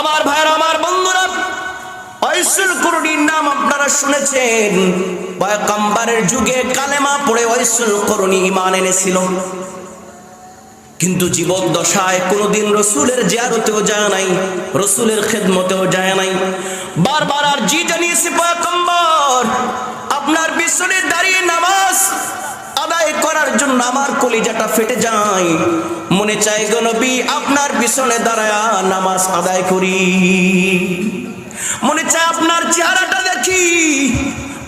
আমার ভাইয়ের, আমার বন্ধুরা করুণীর নাম আপনারা শুনেছেন। পয়গম্বরের যুগে কালেমা পড়ে ঐসুল করুণী ইমান এনেছিল। কিন্তু জীবন দশায় কোনোদিন রসুলের জিয়ারতেও যায় নাই, রসুলের খেদমতেও যায় নাই। বারবার আর জি পয়গম্বর। আপনার পিছনে দাঁড়িয়ে নামাজ আদায় করার জন্য আমার কলিজাটা ফেটে যায়। মনে চাই গো আপনার পিছনে দাঁড়ায় নামাজ আদায় করি। মনে চাই আপনার চেহারাটা দেখি।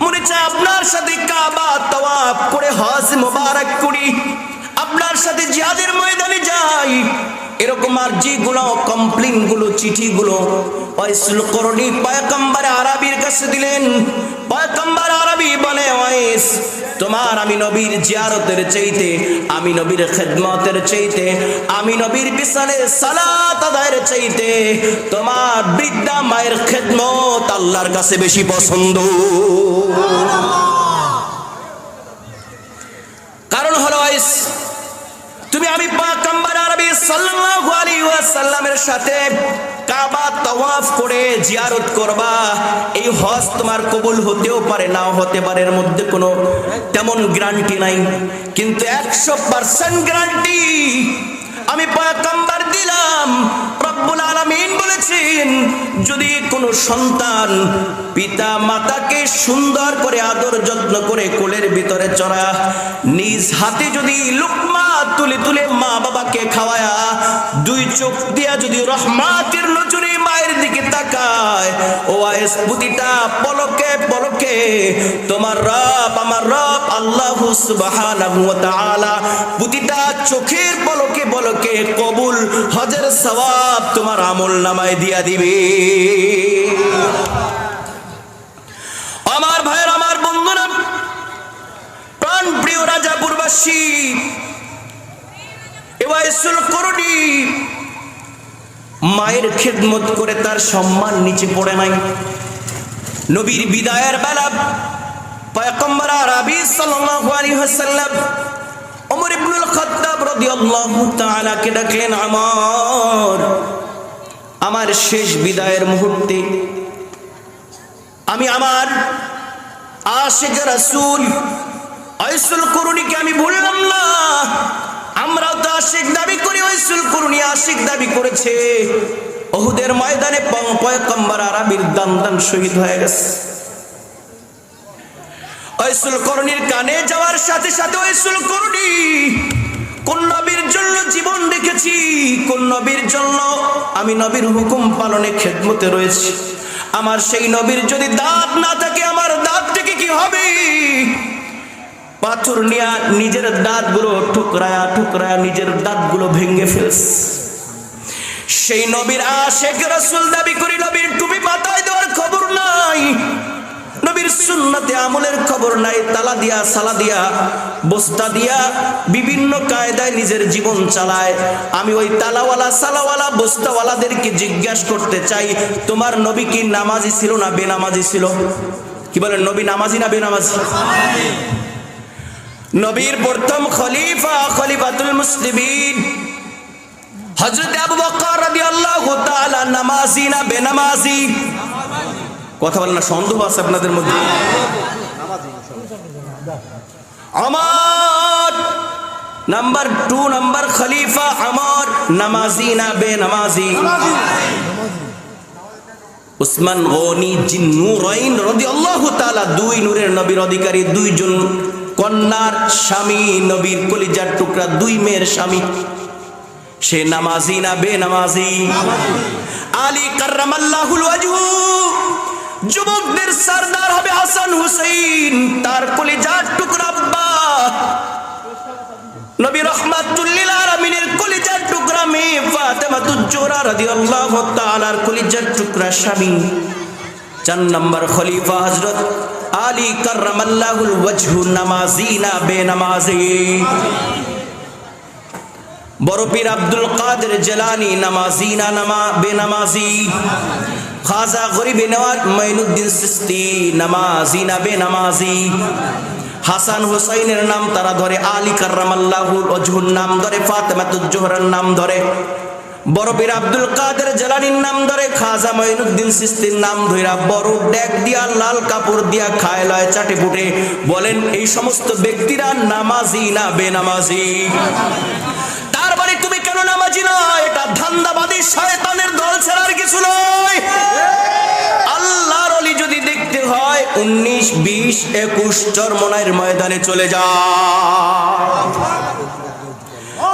মনে চাই আপনার সাথে কাবা তওয়াব করে হজ মোবারক করি। আপনার সাথে জিহাদের ময়দানে যাই। এরকম আর যেগুলো কমপ্লেনগুলো চিঠি গুলো পয়গম্বর আরবির কাছে দিলেন। পয়গম্বর আরবি বলে ওয়াইস তোমার আমি নবীর জিয়ারতের চাইতে, আমি নবীর খেদমতের চাইতে, আমি নবীর পিছনে সালাত আদায়ের চাইতে, তোমার বৃদ্ধা মায়ের খেদমত আল্লাহর কাছে বেশি পছন্দ। কারণ হলো তুমি আমি পাকাম্বার আরবি সাল্লাল্লাহু আলাইহি ওয়াসাল্লামের সাথে কাবা তওয়াফ করে জিয়ারত করবা। এই হজ তোমার কবুল হতেও পারে, নাও হতে পারে, এর মধ্যে কোনো তেমন গ্যারান্টি নাই। কিন্তু একশো পার্সেন্ট গ্যারান্টি আমি পয়গম্বর দিলাম। রব্বুল আলামিন বলেছেন, যদি কোনো সন্তান পিতা মাতাকে সুন্দর করে আদর যত্ন করে কোলের ভিতরে চড়া, নিজ হাতে যদি লুকমা তুলে তুলে মা বাবাকে খাওয়ায়া, দুই চোখ দিয়া যদি রহমাতের নজরে মায়ের ও আয়েস প্রতিটা পলকে পলকে। তোমার রব, আমার রব আল্লাহ সুবহানাহু ওয়া চোখের পলকে পলকে কবুল, হজের সওয়াব তোমার আমল নামায় দিয়া দিবে। আমার ভাইয়ের, আমার বন্ধুরা, প্রাণ প্রিয় রাজাপুরবাসী এবার করুনি মায়ের খেদমত করে তার সম্মান নিচে পড়ে নাই। নবীর বিদায়ের বেলা কে ডাকলেন, আমার আমার শেষ বিদায়ের মুহূর্তে আমি আমার আশিক রাসূল আইসুল করুণীকে আমি বললাম না। আশিক দাবি করি ওইসুল করুণী আশিক দাবি করেছে। ওহুদের ময়দানে পয়গম্বর আরবির দান দান শহীদ হয়ে গেছে। কানে নবীর জন্য জীবন কোন নবীর জন্য আমি নবীর হুকুম পালনে রয়েছি। আমার সেই নবীর যদি দাঁত না থাকে, আমার দাঁত থেকে কি হবে? পাথর নিয়া নিজের দাঁতগুলো ঠুকরায়া ঠুকরায়া নিজের দাঁতগুলো ভেঙে ফেলছে সেই নবীর আশেখ রাসূল দাবি করি, নবীর টুপি মাথায় দেওয়ার খবর নাই। নবীর সুন্নতে আমলের খবর নাই। তালা দিয়া, সালা দিয়া, বস্তা দিয়া বিভিন্ন কায়দায় নিজের জীবন চালায়। আমি ওই তালাওয়ালা, সালাওয়ালা, বস্তাওয়ালাদেরকে জিজ্ঞাসা করতে চাই, তোমার নবী কি নামাজি ছিল না বেনামাজি ছিল? কি বলেন, নবী নামাজি না বেনামাজি? নবীর প্রথম খলিফা, খলিফাতুল মুসলিমিন। হযরত আবু বকর রাদিয়াল্লাহু তাআলা নামাজি না বেনামাজি? কথা বলেন না, সন্দেহ আছে আপনাদের মধ্যে? আমার নাম্বার টু, নাম্বার খলিফা আমার নামাজি না বেনামাজি? উসমান গনি জিন নূরাইন রাদিয়াল্লাহু তাআলা, দুই নূরের নবীর অধিকারী, দুইজন কন্যার স্বামী নবীর কলিজার টুকরা দুই মেয়ের স্বামী। সে নামাজি না বে নামাজি আলী কার্রামাল্লাহুল যুবকদের সরদার হবে হাসান হুসাইন, তার কলিজার টুকরা আব্বা। নবী রহমাতুল্লিল আলামিনের কলিজার টুকরা মেয়ে ফাতেমাতুজ জোহরা রাদিয়াল্লাহু তাআলার কলিজার টুকরা স্বামী। চার নম্বর খলিফা হযরত আলী কার্রামাল্লাহুল ওয়াজহু নামাজি না বেনামাজি। বড় পীর আব্দুল কাদের জেলানি নামাজি না নামা বেনামাজি। খাজা গরিবে নওয়াজ মাইনুদ্দিন সিস্তি নামাজি না বেনামাজি। হাসান হুসাইনের নাম তারা ধরে, আলী কার্রামাল্লাহুল ওজহুর নাম ধরে, ফাতেমাতুজ জোহরার নাম ধরে। বড়বীর আব্দুল কাদের জেলানির নাম ধরে খাজা মঈনুদ্দিন সিস্তির নাম ধইরা বড় ডেক দিয়া লাল কাপড় দিয়া খায় লয় চাটে ফুটে বলেন, এই সমস্ত ব্যক্তিরা নামাজি না বেনামাজি? তার মানে তুমি কেন নামাজি নয়? এটা ধান্দাবাদী শয়তানের দল ছাড়ার কিছু নয়। আল্লাহর অলি যদি দেখতে হয়, উনিশ, বিশ, একুশ চরমনায়ের ময়দানে চলে যা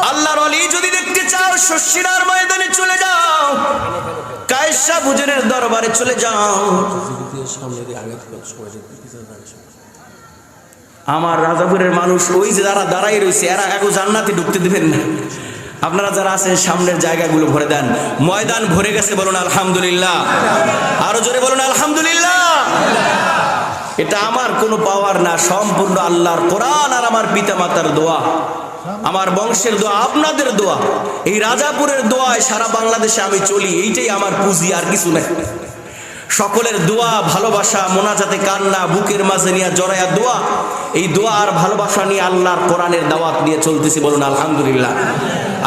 আল্লাহর অলি যদি দেখতে চাও শশিরার ময়দানে চলে যাও। কায়সা বুজুরের দরবারে চলে যাও। আমার রাজাপুরের মানুষ ওই যে যারা দাঁড়াই রয়েছে, এরা এখন জান্নাতে ঢুকতে দেবেন না। আপনারা যারা আছেন, সামনের জায়গাগুলো ভরে দেন। ময়দান ভরে গেছে বলুন আলহামদুলিল্লাহ। আরও জোরে বলুন আলহামদুলিল্লাহ। এটা আমার কোনো পাওয়ার না, সম্পূর্ণ আল্লাহর কোরআন আর আমার পিতামাতার দোয়া। আমার বংশের দোয়া, আপনাদের দোয়া। এই রাজাপুরের দোয়ায় সারা বাংলাদেশে আমি চলি, এইটাই আমার পুঁজি, আর কিছু নাই। সকলের দোয়া, ভালোবাসা, মোনাজাতে কান্না, বুকের মাঝে নিয়ে জড়ায়া দোয়া, এই দোয়া আর ভালোবাসা নিয়ে আল্লাহর কোরআনের দাওয়াত নিয়ে চলতেছি বলুন, আলহামদুলিল্লাহ।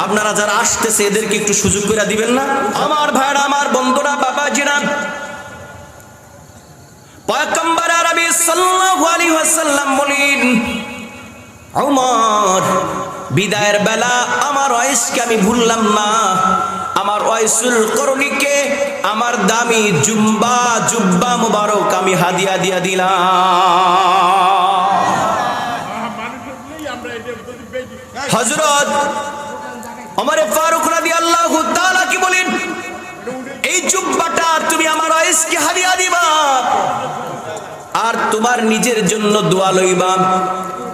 আপনারা যারা আসতেছে, এদেরকে একটু সুযোগ করে দিবেন না? আমার ভাইরা, আমার বন্ধুরা, বাবাজিরা ওয়াসাল্লাম বিদায়ের বেলা আমার ওয়াইসকে আমি ভুললাম না। আমার ওয়াইসুল করণীকে, আমার দামি জুম্বা, জুব্বা মুবারক আমি হাদিয়া দিয়া দিলাম। হজরত আমার ফারুক কি বলেন এই জুব্বাটা তুমি আমার ওয়াইসকে হারিয়া দিবা। আর তোমার নিজের জন্য দোয়া লইবা।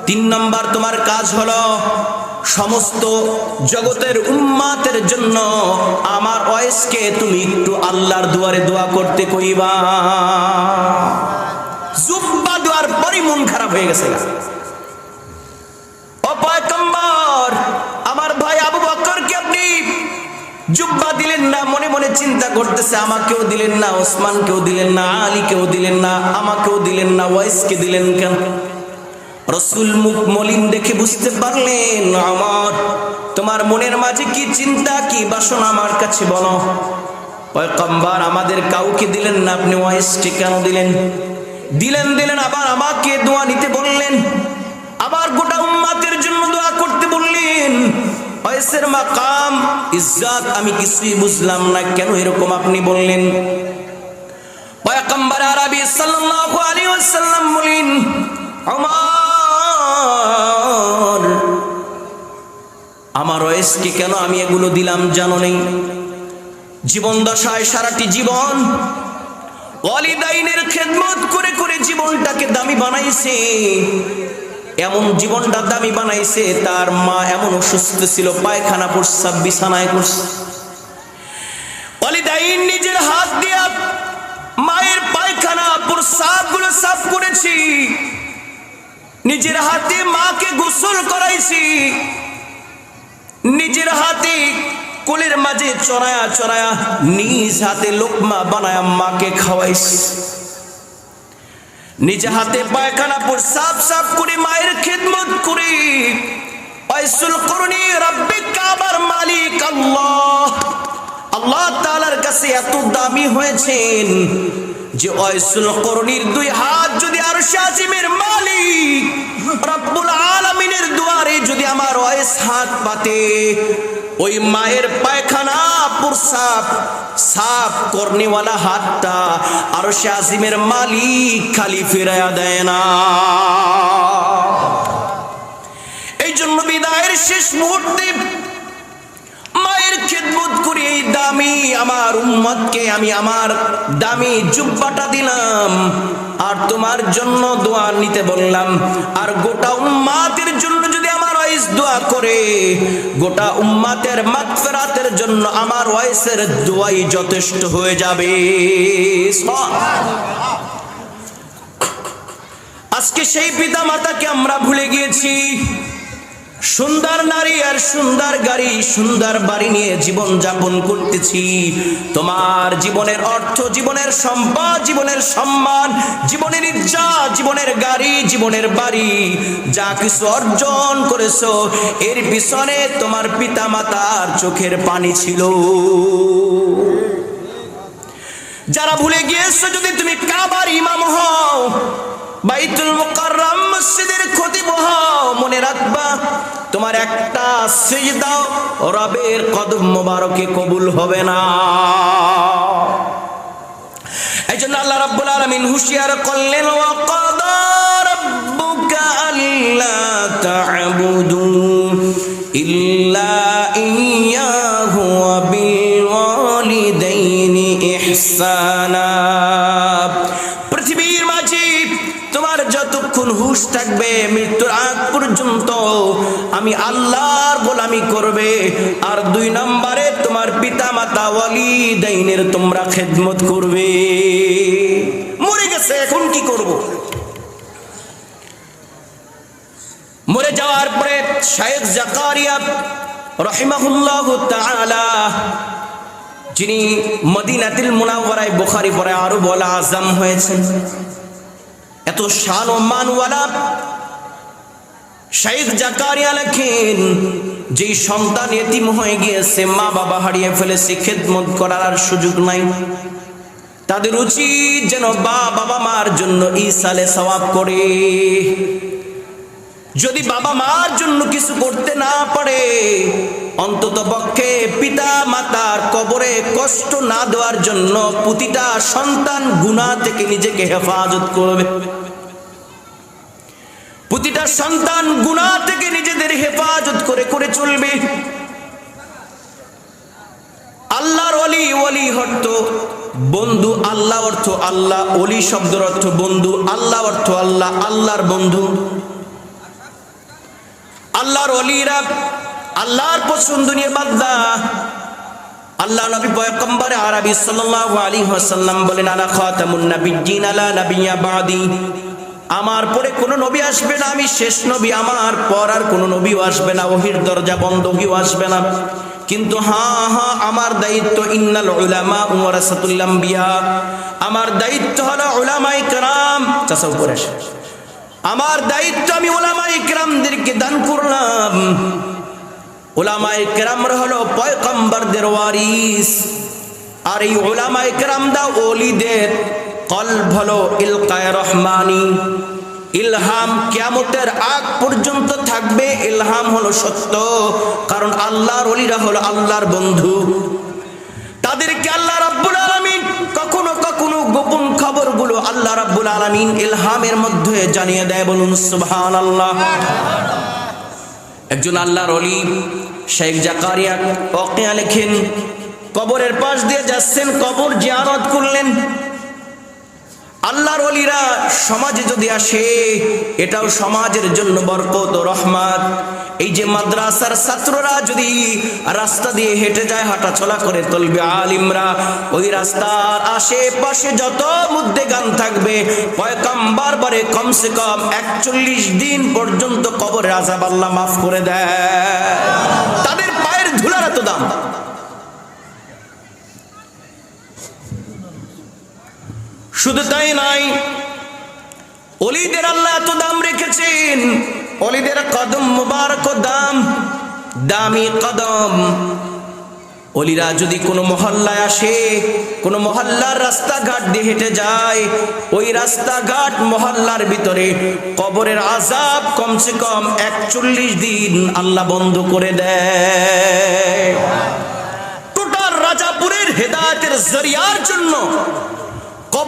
তিন নম্বর, তোমার কাজ হলো সমস্ত জগতের উম্মাতের জন্য আমার ওয়েসকে তুমি একটু আল্লাহর দুয়ারে দোয়া করতে কইবা। জুব্বা দোয়ার পরই মন খারাপ হয়ে গেছে ও পয়গম্বর আমার ভাই আবু বকরকে আপনি জুব্বা দিলেন না, মনে মনে চিন্তা করতেছে, আমাকেও দিলেন না, ওসমানকেও দিলেন না, আলীকেও দিলেন না, আমাকেও দিলেন না, ওয়াইসকে দিলেন কেন? রসুল মুখ মলিন দেখে বুঝতে পারলেন, আমার, তোমার মনের মাঝে কি চিন্তা, কি বাসন আমার কাছে বলো। পয়গম্বর, আমাদের কাউকে দিলেন না, আপনি ওয়াইসকে কেন দিলেন? দিলেন দিলেন, আবার আমাকে দোয়া নিতে বললেন। আবার গোটা উম্মাতের জন্য দোয়া করতে বললেন। ওয়াইসের মাকাম? ইজ্জত, আমি কিছুই বুঝলাম না, কেন এরকম আপনি বললেন? পয়গম্বর আরবি সাল্লাল্লাহু আলাইহি ওয়াসাল্লাম বলেন আমার আমার ওয়েসকে কেন আমি এগুলো দিলাম জানো নেই? জীবন দশায় সারাটি জীবন অলিদাইনের খেদমত করে করে জীবনটাকে দামি বানাইছে। এমন জীবনটা দামি বানাইছে, তার মা এমন অসুস্থ ছিল, পায়খানা প্রস্রাব বিছানায় করছে। অলিদাইন নিজের হাত দিয়া মায়ের পায়খানা প্রস্রাবগুলো সাফ করেছি। নিজের হাতে মাকে গোসল করাইছি। নিজের হাতে কোলের মাঝে চড়ায়া চড়ায়া নিজ হাতে লোকমা বানায়া মাকে খাওয়াইছি। নিজে হাতে পায়খানা পর সাফ সাফ করে মায়ের খেদমত করে। ওয়াইসুল করুনি রব্বিক কাবার মালিক আল্লাহ। আল্লাহ তাআলার কাছে এত দামি হয়েছেন যে ওয়াইসুল করুনির দুই হাত যদি আর শাজিমের মালিক, রব্বুল আলামিনের দুয়ারে যদি আমার ওয়াইস হাত পাতে ওই মায়ের পায়খানা প্রসাব সাফ করনেওয়ালা হাতটা আর শাজিমের মালিক খালি ফেরায়া দেয় না। এই জন্য বিদায়ের শেষ মুহূর্তে মায়ের খেদমত করে, এই দামি আমার উম্মতকে আমি আমার দামি জুব্বাটা দিলাম, আর তোমার জন্য দোয়া নিতে বললাম, আর গোটা উম্মাতের জন্য দোয়া করে, গোটা উম্মাতের মাগফিরাতের জন্য আমার ওয়াইসের দোয়াই যথেষ্ট হয়ে যাবে। আজকে সেই পিতা মাতাকে আমরা ভুলে গিয়েছি। সুন্দর নারী আর সুন্দর গাড়ি, সুন্দর বাড়ি নিয়ে জীবন যাপন করতেছি। তোমার জীবনের অর্থ, জীবনের সম্পদ, জীবনের সম্মান, জীবনের ইচ্ছা জীবনের গাড়ি, জীবনের বাড়ি। যা কিছু অর্জন করেছ, এর পিছনে তোমার পিতা মাতার চোখের পানি ছিল। যারা ভুলে গিয়েছো যদি তুমি কাবার ইমাম হও বাইতুল মুকাররম মসজিদের ক্ষতি মনে রাখবা, তোমার একটা সিজদাও রবের কদম মোবারকে কবুল হবে না। এই জন্য আল্লাহ রাব্বুল আলামিন হুঁশিয়ার করলেন ওয়া কাদা রাব্বুকা আল্লা তা'বুদু ইল্লা ইয়্যাহু হুশ থাকবে, মৃত্যুর আগ পর্যন্ত আমি আল্লাহর গোলামি করবে। আর দুই নম্বরে তোমার পিতা মাতা ওয়ালি দাইনের তোমরা খেদমত করবে। মরে গেছে, এখন কি করব? মরে যাওয়ার পরে শায়েখ জাকারিয়া রহিমাহুল্লাহ তাআলা, যিনি মদিনাতিল মুনাওয়ারায় বুখারী পরে আরও বলা আজম হয়েছেন। এত শান ও মানওয়ালা শাইখ জাকারিয়া লেখেন, যেই সন্তান এতিম হয়ে গিয়েছে, মা বাবা হারিয়ে ফেলেছে, খেদমত করার আর সুযোগ নাই। তাদের উচিত যেন বা বাবা মার জন্য ইসালে সওয়াব করে। যদি বাবা মার জন্য কিছু করতে না পারে অন্তত পক্ষে পিতা মাতার কবরে কষ্ট না দেওয়ার জন্য প্রতিটা সন্তান গুণা থেকে নিজেকে হেফাজত করবে। প্রতিটা সন্তান গুণা থেকে নিজেদের হেফাজত করে করে চলবে। আল্লাহর অলি অলি অর্থ বন্ধু, আল্লাহ অর্থ আল্লাহ অলি শব্দের অর্থ বন্ধু, আল্লাহ অর্থ আল্লাহ, আল্লাহর বন্ধু। আল্লাহর অলিরা আল্লাহর পছন্দ নিয়ে আল্লাহ আলা আমার পরে কোনো নবী আসবে না, আমি শেষ নবী, আমার পর আর কোনো নবীও আসবে না, ওহির দরজা বন্ধ কেউ আসবে না। কিন্তু হ্যাঁ হ্যাঁ আমার দায়িত্ব ইন্নাল আমার দায়িত্ব হলো উলামায়ে কেরাম। চাচা, উপরে আমার দায়িত্ব আমি ওলামাই কেরামদেরকে দান করলাম। ওলামাই কেরামরা হলো পয়কম্বরদের ওয়ারিস। আর এই ওলামাই কেরামদা ওলিদের কলব হলো ইলকায় রহমানি। ইলহাম কিয়ামতের আগ পর্যন্ত থাকবে, ইলহাম হলো সত্য। কারণ আল্লাহর অলিরা হলো আল্লাহর বন্ধু। তাদেরকে আল্লাহ রাব্বুল আলামিন কখনো কখনো গোপন খবরগুলো আল্লাহ রাব্বুল আলামিন ইলহামের মধ্যে জানিয়ে দেয় বলুন, সুবহানাল্লাহ। একজন আল্লাহর অলি শেখ জাকারিয়া ওকিয়া লেখেন, কবরের পাশ দিয়ে যাচ্ছেন, কবর জিয়ারত করলেন। আল্লাহর অলিরা সমাজে যদি আসে, এটাও সমাজের জন্য বরকত ও রহমাত। এই যে মাদ্রাসার ছাত্ররা যদি রাস্তা দিয়ে হেঁটে যায় হাঁটা চলা করে, তলবে আলিমরা, ওই রাস্তার আশেপাশে যত মধ্যে গান থাকবে পয়কাম্বার বারে কমসে কম একচল্লিশ দিন পর্যন্ত কবরের আজাব আল্লাহ মাফ করে দেয় তাদের পায়ের ধুলার এত দাম শুধু তাই নাই অলিদের আল্লাহ এত দাম রেখেছেন। অলিদের কদম মুবারক দাম, দামি কদম। অলিরা যদি কোনো মহল্লায় আসে, কোনো মহল্লার রাস্তাঘাট দিয়ে হেঁটে যায়, ওই রাস্তাঘাট মহল্লার ভিতরে কবরের আজাব কমসে কম একচল্লিশ দিন আল্লাহ বন্ধ করে দেয়। টোটাল রাজাপুরের হেদায়তের জরিয়ার জন্য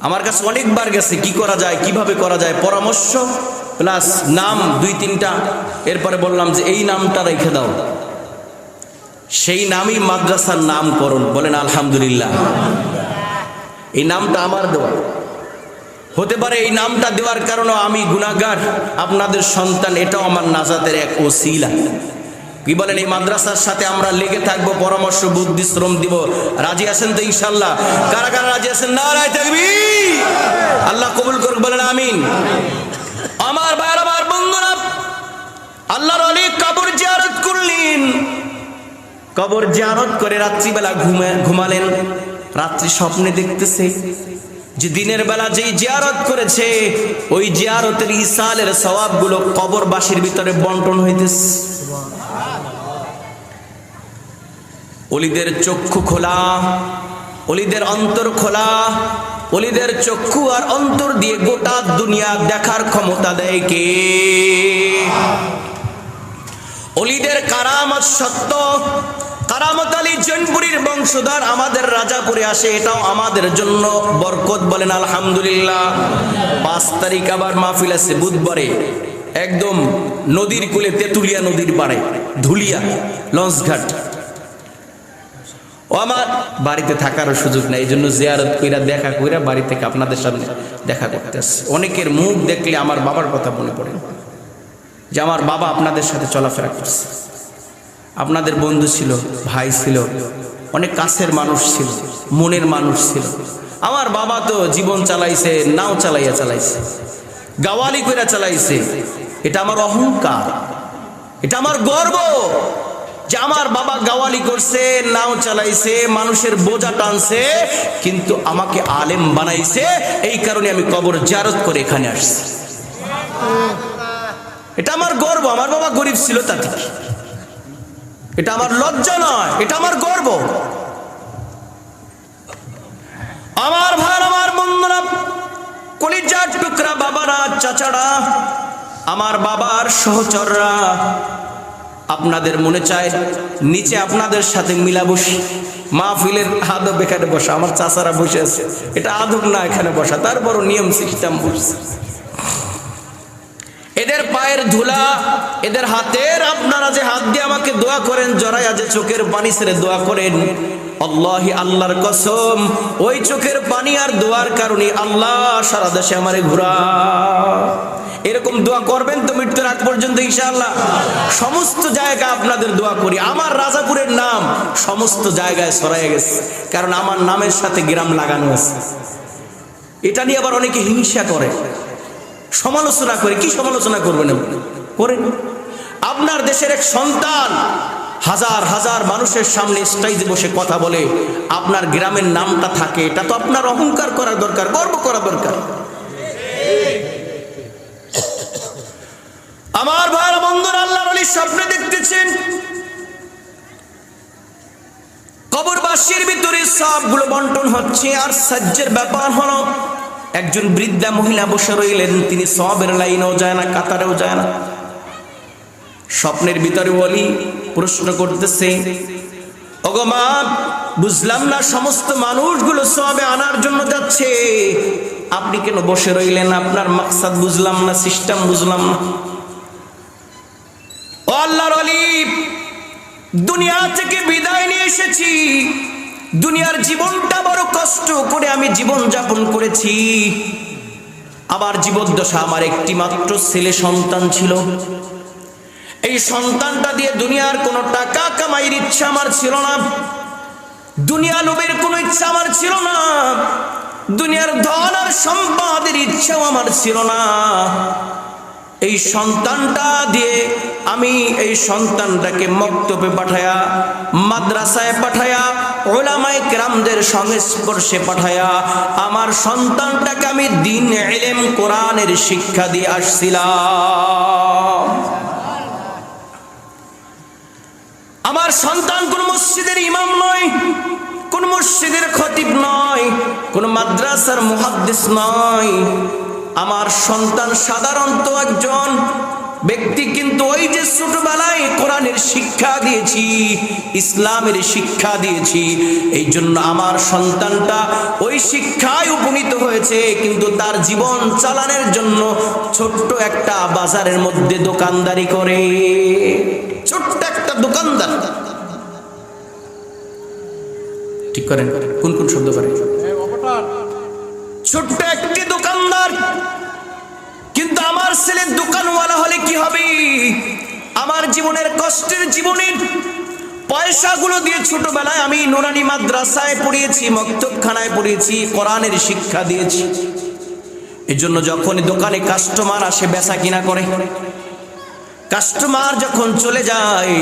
আমার কাছে অনেকবার গেছে, কি করা যায়, কীভাবে করা যায়, পরামর্শ, প্লাস নাম, দুই তিনটা। এরপরে বললাম যে এই নামটা রেখে দাও। সেই নামই মাদ্রাসার নামকরণ, বলেন আলহামদুলিল্লাহ। এই নামটা আমার দেওয়া। হতে পারে এই নামটা দেওয়ার কারণে আমি গুণাগার আপনাদের সন্তান, এটাও আমার নাজাতের এক ওসিলা। কি বলেন এই মাদ্রাসার সাথে আমরা লেগে থাকব, পরামর্শ, বুদ্ধি, শ্রম দিব। রাজি আছেন তো ইনশাল্লাহ কারা কারা রাজি আছেন? না রায় থাকবি আল্লাহ কবুল করুক, বলেন আমিন। আমার ভাইয়ের আমার বন্ধুরা, আল্লাহর অনেক কবর জিয়ারত করলেন। কবর জিয়ারত করে রাত্রিবেলা ঘুমে, ঘুমালেন। রাত্রি স্বপ্নে দেখতেছে যে দিনের বেলা যেই জিয়ারত করেছে, ওই জিয়ারতের ইসালের সওয়াবগুলো কবরবাসীর ভিতরে বন্টন হইতেছে। অলিদের চক্ষু খোলা, অলিদের অন্তর খোলা, অলিদের চক্ষু আর অন্তর দিয়ে গোটা দুনিয়া দেখার ক্ষমতা দেয় কে? অলিদের কারামত সত্য, কারামত আলী জৈনপুরীর বংশধর আমাদের রাজা রাজাপুরে আসে, এটাও আমাদের জন্য বরকত বলেন আলহামদুলিল্লাহ। পাঁচ তারিখ আবার মাহফিল আছে বুধবারে, একদম নদীর কূলে তেতুলিয়া নদীর পাড়ে, ধুলিয়া, লঞ্চঘাট। ও আমার বাড়িতে থাকারও সুযোগ নেই এই জন্য জিয়ারত কইরা দেখা কইরা বাড়ি থেকে আপনাদের সামনে দেখা করতে আসছে। অনেকের মুখ দেখলে আমার বাবার কথা মনে পড়ে যে আমার বাবা আপনাদের সাথে চলাফেরা করছে। আপনাদের বন্ধু ছিল, ভাই ছিল, অনেক কাছের মানুষ ছিল, মনের মানুষ ছিল। আমার বাবা তো জীবন চালাইছে, নাও চালাইয়া চালাইছে, গাওয়ালি কইরা চালাইছে। এটা আমার অহংকার, এটা আমার গর্ব। যে আমার বাবা গাওয়ালি করছে, নাও চালাইছে, মানুষের বোঝা টানছে, কিন্তু আমাকে আলেম বানাইছে, এই কারণে আমি কবর জারত করে এখানে আসছি। এটা আমার গর্ব, আমার বাবা গরিব ছিল তা ঠিক। এটা আমার লজ্জা নয়, এটা আমার গর্ব। আমার ভাই, আমার বন্ধুরা, কলিজার টুকরা বাবারা, চাচারা, আমার বাবার সহচররা আপনাদের মনে চায়, নিচে আপনাদের সাথে মিলা বসি মাহফিলের আদব এখানে বসা, আমার চাচারা বসে আছে। এটা আদব না এখানে বসা, তারপরও নিয়ম সিস্টেম বসছে এদের পায়ের ধুলা, এদের হাতের আপনারা যে হাত দিয়ে আমাকে দোয়া করেন, জড়াইয়া যে চোখের পানি ছেড়ে দোয়া করেন। আল্লাহি আল্লাহর কসম, ওই চোখের পানি আর দোয়ার কারণে আল্লাহ আমারে এরকম দোয়া করবেন তো মৃত্যুর পর্যন্ত সমস্ত জায়গা আপনাদের দোয়া করি। আমার রাজাপুরের নাম সমস্ত জায়গায় ছড়াই গেছে, কারণ আমার নামের সাথে গ্রাম লাগানো আছে। এটা নিয়ে আবার অনেকে হিংসা করে। সমালোচনা করে, কি সমালোচনা করবেন? করেন। আপনার দেশের এক সন্তান হাজার হাজার মানুষের সামনে স্টাইজে বসে কথা বলে, আপনার গ্রামের নামটা থাকে, এটা তো আপনার অহংকার করা দরকার, গর্ব করা দরকার। আমার ভাইয়ের বন্ধুরা আল্লাহর অলি স্বপ্নে দেখতেছেন। কবরবাসীর ভিতরে সবগুলো বন্টন হচ্ছে, আর সাজ্যের ব্যাপার হলো একজন বৃদ্ধা মহিলা বসে রইলেন, তিনি সবের লাইনেও যায় না, কাতারেও যায় না। স্বপ্নের ভিতরে বলি প্রশ্ন করতেছে, ওগো মা, বুঝলাম না, সমস্ত মানুষগুলো সবে আনার জন্য যাচ্ছে। আপনি কেন বসে রইলেন? আপনার মাকসাদ বুঝলাম না, সিস্টেম বুঝলাম না। আল্লাহর অলি দুনিয়া থেকে বিদায় নিয়ে এসেছি। দুনিয়ার জীবনটা বড় কষ্ট করে আমি জীবন যাপন করেছি। আমার জীবদ্দশা আমার একটি মাত্র ছেলে সন্তান ছিল। এই সন্তানটা দিয়ে দুনিয়ার কোনো টাকা কামাইয়ের ইচ্ছা আমার ছিল না। দুনিয়া লোভের কোনো ইচ্ছা আমার ছিল না। দুনিয়ার ধন আর সম্পদের ইচ্ছাও আমার ছিল না। এই সন্তানটা দিয়ে আমি এই সন্তানটাকে মক্তবে পাঠায়া, মাদ্রাসায় পাঠায়া, ওলামায় কেরামদের সংস্পর্শে পাঠায়া, আমার সন্তানটাকে আমি দিন এলেম কোরআনের শিক্ষা দিয়ে আসছিলাম। আমার সন্তান কোন মসজিদের ইমাম নয়, কোন মসজিদের খতিব নয়, কোন মাদ্রাসার মুহাদ্দিস নয় আমার সন্তান সাধারণত একজন ব্যক্তি কিন্তু ওই যে ছোটবেলায় কোরআনের শিক্ষা দিয়েছি ইসলামের শিক্ষা দিয়েছি এই জন্য আমার সন্তানটা ওই শিক্ষায় উপনীত হয়েছে কিন্তু তার জীবন চালানোর জন্য ছোট্ট একটা বাজারের মধ্যে দোকানদারি করে। ছোট্ট একটা দোকানদার। ঠিক করেন কোন কোন শব্দ করে ছোট্ট একটি কিন্তু আমার ছেলে দোকানওয়ালা হলে কি হবে? আমার জীবনের কষ্টের জীবনের পয়সাগুলো দিয়ে ছোটবেলায় আমি নোরানি মাদ্রাসায় পড়িয়েছি, মক্তবখানায় পড়িয়েছি, কোরআনের শিক্ষা দিয়েছি। এজন্য যখন দোকানে কাস্টমার আসে, বেচা কিনা করে কাস্টমার যখন চলে যায়,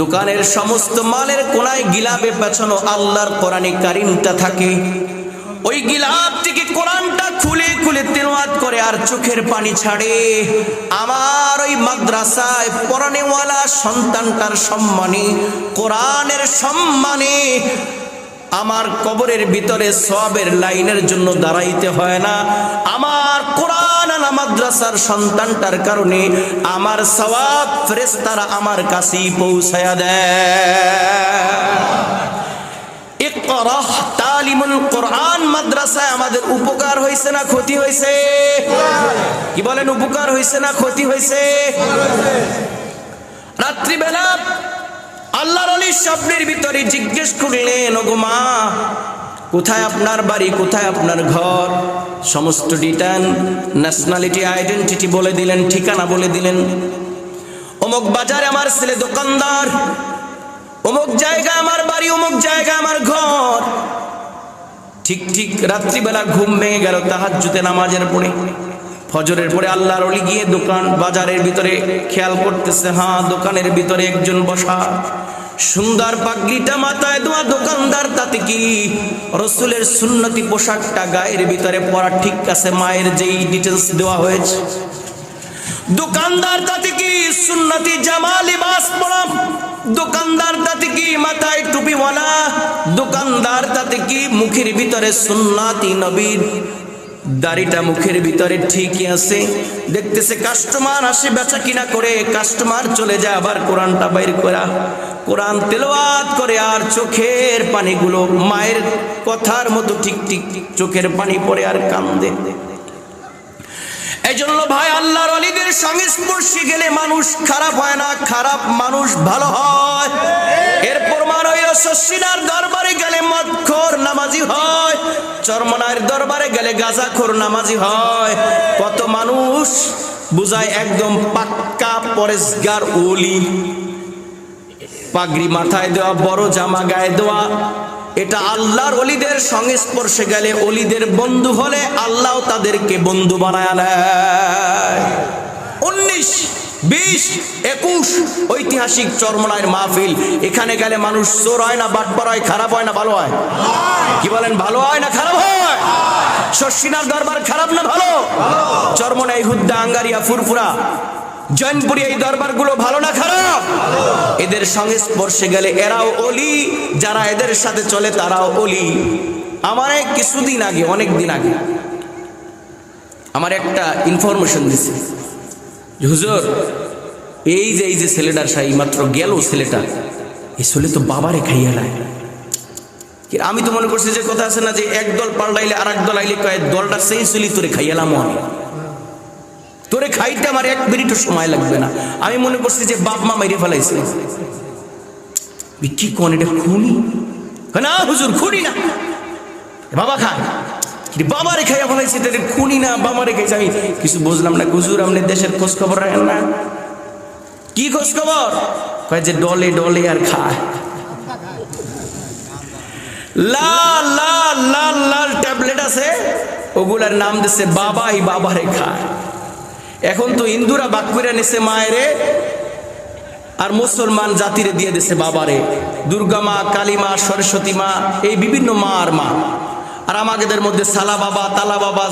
দোকানের সমস্ত মালের কোনায় গিলাপে পেছানো আল্লাহর কোরআনে কারিমটা থাকে। ওই গিলাপ থেকে কোরআনটা খুলে খুলে তেলাওয়াত করে আর চোখের পানি ছাড়ে। আমার ওই মাদ্রাসায় পড়ানেওয়ালা সন্তানটার সম্মানে, কোরআনের সম্মানে আমার কবরের ভিতরে সবের লাইনের জন্য দাঁড়াইতে হয় না। আমার কোরআন আলা মাদ্রাসার সন্তানটার কারণে আমার সওয়াব ফেরেশতারা আমার কাছেই পৌঁছায়া দেয়। স্বপ্নের ভিতরে জিজ্ঞেস করলেন, ওগো মা, কোথায় আপনার বাড়ি? কোথায় আপনার ঘর? সমস্ত ডিটান ন্যাশনালিটি আইডেন্টিটি বলে দিলেন, ঠিকানা বলে দিলেন। অমুক বাজারে আমার ছেলে দোকানদার, অমুক জায়গা আমার বাড়ি, অমুক জায়গা আমার ঘর। ঠিক ঠিক রাত্রিবেলা ঘুম ভেঙে গেল তাহাজ্জুতে নামাজের পড়ে। ফজরের পরে আল্লাহর অলি গিয়ে দোকান বাজারের ভিতরে খেয়াল করতেছে হ্যাঁ দোকানের ভিতরে একজন বসা। সুন্দর পাগড়িটা মাথায় দেওয়া দোকানদার তাতে কি? রসুলের সুন্নতি পোশাকটা গায়ের ভিতরে পরা ঠিক আছে, মায়ের যেই ডিটেলস দেওয়া হয়েছে। দোকানদার তাতে কি সুন্নতি জামা লিবাস পরা দোকানদার তাতে কি মাথায় টুপিওয়ালা? দোকানদার তাতে কি মুখের ভিতরে সুন্নাতি নবীর? দাড়িটা মুখের ভিতরে ঠিকই আছে। দেখতেছে কাস্টমার আসে বেচা কিনা করে, কাস্টমার চলে যায় আবার কোরআনটা বাইর করা। কোরআন তেলাওয়াত করে আর চোখের পানিগুলো মায়ের কথার মতো ঠিক ঠিক চোখের পানি পড়ে আর কান কান্দে। এই জন্য ভাই, আল্লাহর অলিদের সংস্পর্শে গেলে মানুষ খারাপ হয় না, খারাপ মানুষ ভালো হয়। এর প্রমাণ দরবারে গেলে মদখোর নামাজি হয়, চরমনার দরবারে গেলে গাজাখোর নামাজি হয়। কত মানুষ বুঝায়, একদম পাক্কা পরেশগার ওলি। পাগড়ি মাথায় দেওয়া, বড় জামা গায়ে দেওয়া এটা আল্লাহর অলিদের সংস্পর্শে গেলে অলিদের বন্ধু হলে আল্লাহ তাদেরকে বন্ধু বানায় উনিশ, বিশ, একুশ, ঐতিহাসিক চরমনায়ের মাহফিল। এখানে গেলে মানুষ চোর হয় না, বাটপার হয়, খারাপ হয় না, ভালো হয়? কি বলেন, ভালো হয় না, খারাপ হয়? শশিনার দরবার খারাপ না, ভালো? চরমনাই হুদ্দা, আঙ্গারিয়া, ফুরফুরা। জৈনপুরি এই দরবারগুলো ভালো না খারাপ? এদের সঙ্গে স্পর্শে গেলে এরাও অলি, যারা এদের সাথে চলে তারাও অলি। আমার কিছুদিন আগে, অনেক দিন আগে আমার একটা ইনফরমেশন দিছে হুজুর, এই যে এই যে ছেলেটার সাই মাত্র গেল ছেলেটা, এই ছেলে তো বাবারে খাইয়া লায়। আমি তো মনে করছি যে, কথা আছে না যে, এক দল পাল্টাইলে আর এক দল আইলে কয়, দলটা সেই চলি তোরে খাইয়ালাম আমি। তোরে খাইতে আমার এক মিনিটও সময় লাগবে না। আমি মনে করছি যে বাপ মা মেরে ফেলাইছে। কি কোন এটা খুনি? না, হুজুর, খুনি না। বাবা খায় কিন্তু বাবা খাইয়া ফেলাইছে তাদের খুনি না বাবা রে খাইছে। আমি কিছু বুঝলাম না, হুজুর, আপনি দেশের খোঁজ খবর রাখেন না? কি খোঁজ খবর কয় যে ডলে ডলে আর খায়। লাল লাল লাল লাল ট্যাবলেট আছে, ওগুলার নাম দিচ্ছে বাবাই বাবারে খায়। এখন তো হিন্দুরা বাক করে নিছে মায়েরে, আর মুসলমান জাতিরে দিয়ে দিছে বাবারে। দুর্গা মা, কালী মা, সরস্বতী মা, এই বিভিন্ন মা আর মা। আর আমাদের মধ্যে সালা বাবা, তালা বাবা,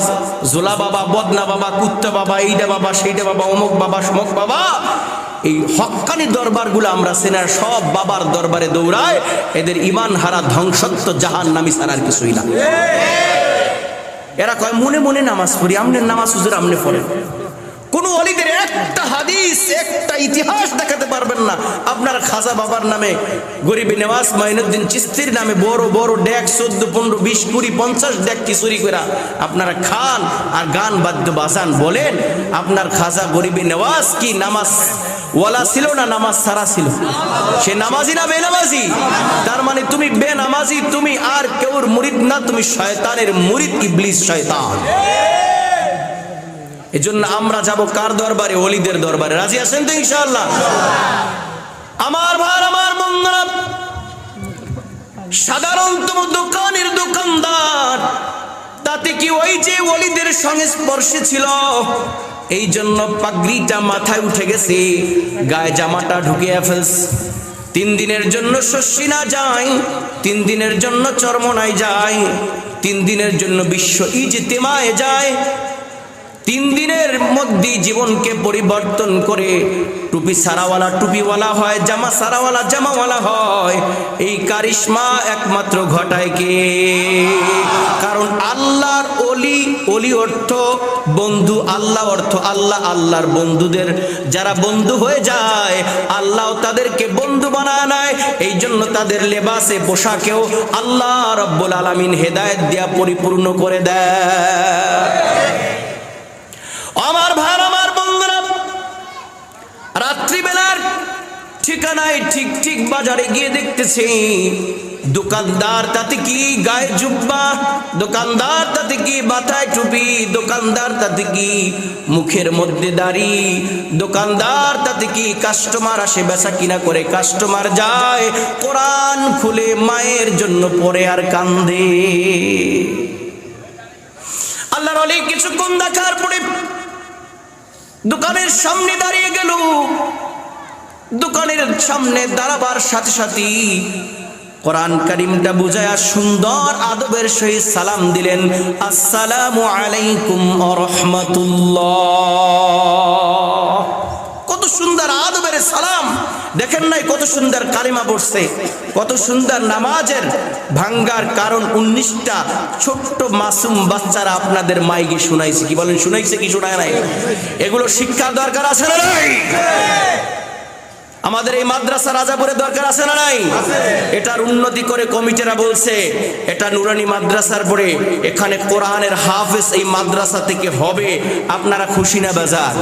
জোলা বাবা, বদনা বাবা, কুত্তা বাবা এইটা বাবা সেইটা বাবা, অমুক বাবা, সমক বাবা। এই হক্কানি দরবারগুলো আমরা সেনার সব বাবার দরবারে দৌড়ায়, এদের ইমান হারা ধ্বংসত্ব জাহান নামি সারার কিছুই না। এরা কয়, মনে মনে নামাজ পড়ি আমনের নামাজ হুজুর, আমনে পড়েন। কোন অলিদের একটা হাদিস, একটা ইতিহাস দেখাতে পারবেন না। আপনার খাজা বাবার নামে, গরিবী নেওয়াজ মাইনুদ্দিন চিস্তির নামে বড় বড় ডেক, চোদ্দ, পনেরো, বিশ, কুড়ি, পঞ্চাশ ডেক কি চুরি করে আপনারা খান আর গান বাদ্য বাজান বলেন, আপনার খাজা গরিবী নেওয়াজ কি নামাজ ওয়ালা ছিল না নামাজ সারা ছিল? সে নামাজি না বেনামাজি? তার মানে তুমি বেনামাজি, তুমি আর কেউর মুরিদ না, তুমি শয়তানের মুরিদ ইবলিস শয়তান। এজন্য আমরা যাব কার দরবারে? ওলিদের দরবারে। রাজি আছেন তো ইনশাআল্লাহ? আমার ভাই, আমার বন্ধুরা সাধারণতম দোকানের দোকানদার, তাতে কি ওই যে ওলিদের সংস্পর্শে ছিল? এই জন্য পাগড়িটা মাথায় উঠে গেছে, গায়ে জামাটা ঢুকিয়ে ফেলছে। তিন দিনের জন্য শস্যি না যায়, তিন দিনের জন্য চরমনায় যায়, তিন দিনের জন্য বিশ্ব ইজতেমায় যায়। তিন দিনের মধ্যে জীবনকে পরিবর্তন করে টুপি সারাওয়ালা টুপিওয়ালা হয়, জামা সারাওয়ালা জামাওয়ালা হয়। এই কারিশমা একমাত্র ঘটায় কে? কারণ আল্লাহর অলি অলি অর্থ বন্ধু, আল্লাহ অর্থ আল্লাহ, আল্লাহর বন্ধুদের যারা বন্ধু হয়ে যায়, আল্লাহ তাদেরকে বন্ধু বানায় নেয়। এই জন্য তাদের লেবাসে, পোশাকেও আল্লাহ রব্বুল আলমিন হেদায়ত দিয়া পরিপূর্ণ করে দেয়। আমার ভাই, আমার বন্ধুরা, রাত্রিবেলার ঠিকানায় ঠিক ঠিক বাজারে গিয়ে দেখতেছি, দোকানদার তাতে কি গায়ে জুব্বা, দোকানদার তাতে কি মাথায় টুপি, দোকানদার তাতে কি মুখের মধ্যে দাড়ি, দোকানদার তাতে কি কাস্টমার আসে বেচা কিনা করে কাস্টমার যায়, কোরআন খুলে মায়ের জন্য পরে আর কান্দে। আল্লাহর অলি কিছুক্ষণ দেখার পরে দোকানের সামনে দাঁড়িয়ে গেল। দোকানের সামনে দাঁড়াবার সাথে সাথে কোরআন করিমটা বুঝায়া সুন্দর আদবের সহিত সালাম দিলেন, আসসালামু আলাইকুম রহমতুল্লাহ। কত সুন্দর আদবের সালাম। দেখেন নাই কত সুন্দর কালিমা পড়ছে, কত সুন্দর নামাজের ভাঙ্গার কারণ উনিশটা ছোট্ট মাসুম বাচ্চারা আপনাদের মাইকে শুনাইছে, কি বলেন, শুনাইছে কি, শোনায় নাই? এগুলো শিক্ষার দরকার আছে না নাই? আমাদের এই মাদ্রাসা রাজাপুরের দরকার আছে না নাই? এটার উন্নতি করে কমিটিরা বলছে এটা নুরানি মাদ্রাসার পরে এখানে কোরআনের হাফেজ এই মাদ্রাসা থেকে হবে। আপনারা খুশি না বাজার?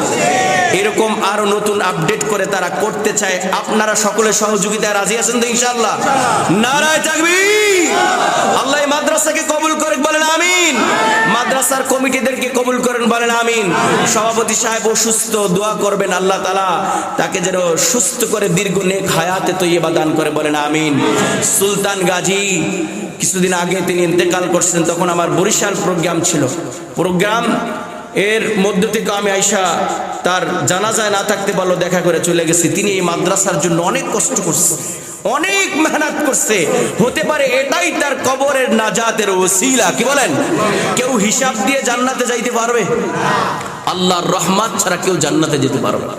এরকম আরও নতুন আপডেট করে তারা করতে চায়। আপনারা সকলে সহযোগিতায় রাজি আছেন তো ইনশাল্লাহ নারায় থাকবি আল্লাহ মাদ্রাসাকে কবুল করে বলেন আমিন। মাদ্রাসার কমিটিদেরকে কবুল করেন বলেন আমিন। সভাপতি সাহেব অসুস্থ, দোয়া করবেন আল্লাহ তালা তাকে যেন সুস্থ করে দীর্ঘ নেক হায়াতে দান করে বলেন আমিন। সুলতান গাজী, কিছুদিন আগে তিনি ইন্তেকাল করছেন, তখন আমার বরিশাল প্রোগ্রাম ছিল। প্রোগ্রাম এর মধ্য থেকে আমি আইসা তার জানাজায় না থাকতে পারল দেখা করে চলে গেছি। তিনি এই মাদ্রাসার জন্য অনেক কষ্ট করছে অনেক মেহনত করছে। হতে পারে এটাই তার কবরের নাজাতের ওসিলা। কি বলেন? কেউ হিসাব দিয়ে জান্নাতে যাইতে পারবে? আল্লাহর রহমান ছাড়া কেউ জান্নাতে যেতে পারবে না।